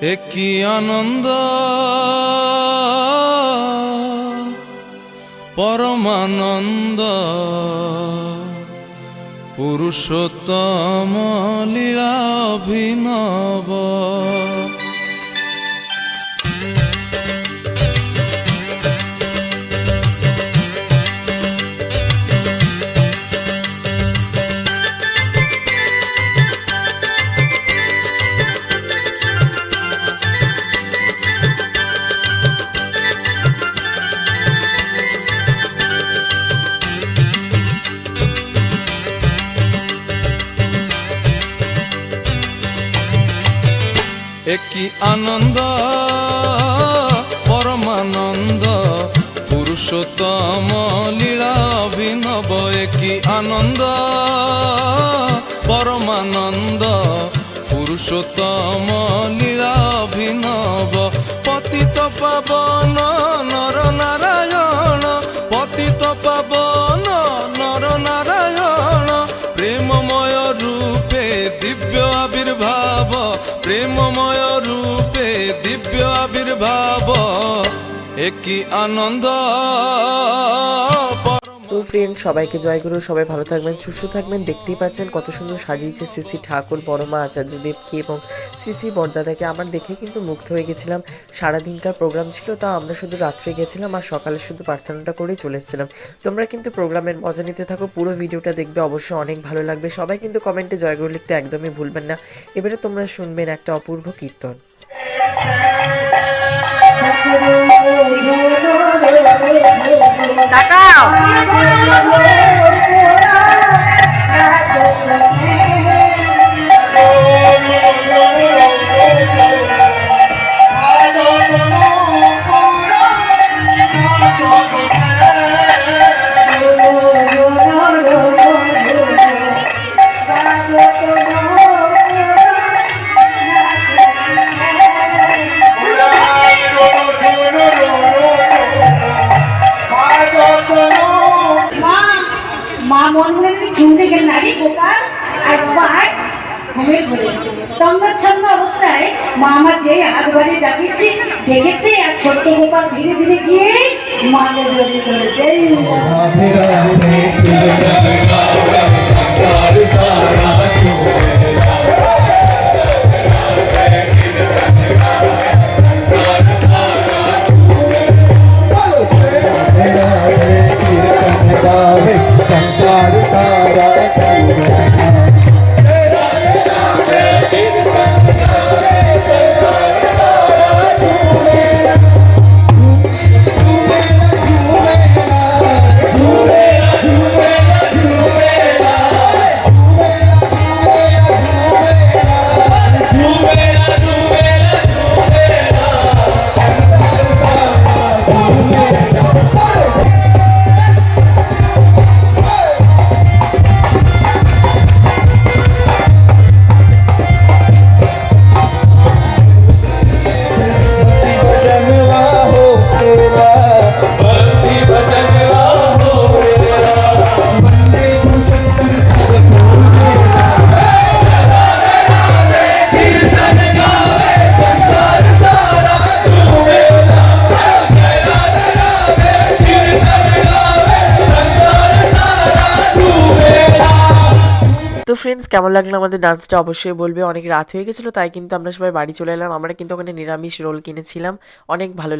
একই আনন্দ? পরমানন্দ। পুরুষোত্তম লীলা অভিনব। একই আনন্দ? পরমানন্দ। পুরুষোত্তম লীলা অভিনব একই আনন্দ? পরমানন্দ। পুরুষোত্তম লীলা অভিনব পতিত পাবন একই আনন্দ। তো ফ্রেন্ড সবাইকে জয়গুরু সবাই ভালো থাকবেন, সুস্থ থাকবেন। দেখতেই পাচ্ছেন কত সুন্দর সাজিয়েছে শ্রী শ্রী ঠাকুর বড়মা আচার্যদেবকে এবং শ্রী শ্রী বরদাদাকে। আমার দেখে কিন্তু মুগ্ধ হয়ে গেছিলাম। সারাদিনকার প্রোগ্রাম ছিল তা আমরা শুধু রাত্রে গেছিলাম আর সকালে শুধু প্রার্থনাটা করেই চলে এসেছিলাম। তোমরা কিন্তু প্রোগ্রামের মজা নিতে থাকো, পুরো ভিডিওটা দেখবে, অবশ্যই অনেক ভালো লাগবে। সবাই কিন্তু কমেন্টে জয়গুরু লিখতে একদমই ভুলবেন না। এবারে তোমরা শুনবেন একটা অপূর্ব কীর্তন। মা মন মনে গেলে নারী গোপাল একবার ঘুমে ঘুরে তঙ্গচ্ছন্ন অবস্থায় মা আমার যে হাত বাড়ি ডাকিয়েছি দেখেছে আর ছোট্ট গোপাল ধীরে ধীরে গিয়ে মাকে জড়িয়ে ধরেছে তো ফ্রেন্ডস কেমন লাগল আমাদের ডান্সটা অবশ্যই বলবে। অনেক রাত হয়ে গেছিল, তাই কিন্তু আমরা সবাই বাড়ি চলে এলাম। আমরা কিন্তু ওখানে নিরামিষ রোল কিনেছিলাম। অনেক ভালো